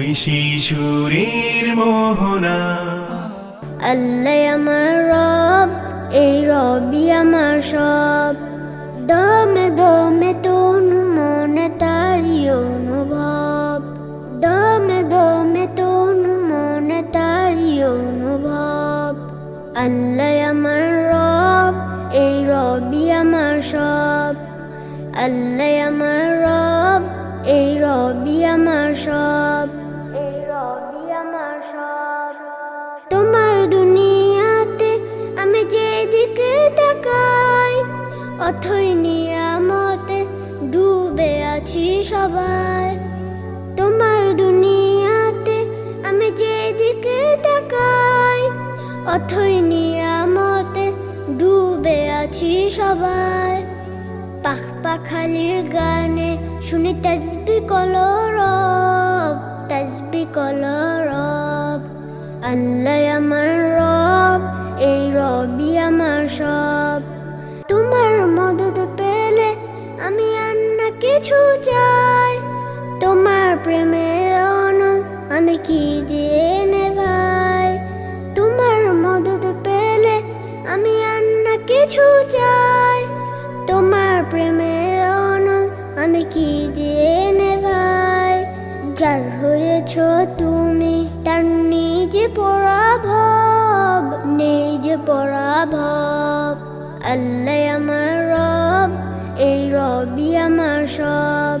ওই শিশুরের মোহনা। আল্লাহ আমার রব, এই রবি আমার সব। দমে দমে তনু মনে তারি অনুভব। দমে দমে তনু মনে তারি অনুভব। আল্লাহ আমার রব, এই রবি আমার সব। আল্লাহ আমার রব, এই রবি আমার সব। সবাই তোমার দুনিয়াতে আমি যেদিকে তাকাই, অথই নিয়ামতে ডুবে আছি সবাই পাখ পাখালির গানে শুনি তসবি কলরব তসবি কলরব আল্লাহ আমার রব, এই রবি আমার সব। তোমার মদত পেলে আমি আর না কিছু চাই। প্রেমের আমি কি দিয়ে ভাই? তোমার মদত পেলে আমি আর না কিছু চাই। তোমার প্রেমের আমি কি দিয়ে ভাই? যার হয়েছ তুমি, তার নিজে পরাভব নিজে পরাভব। আল্লাহ আমার রব, এই রবি আমার সব।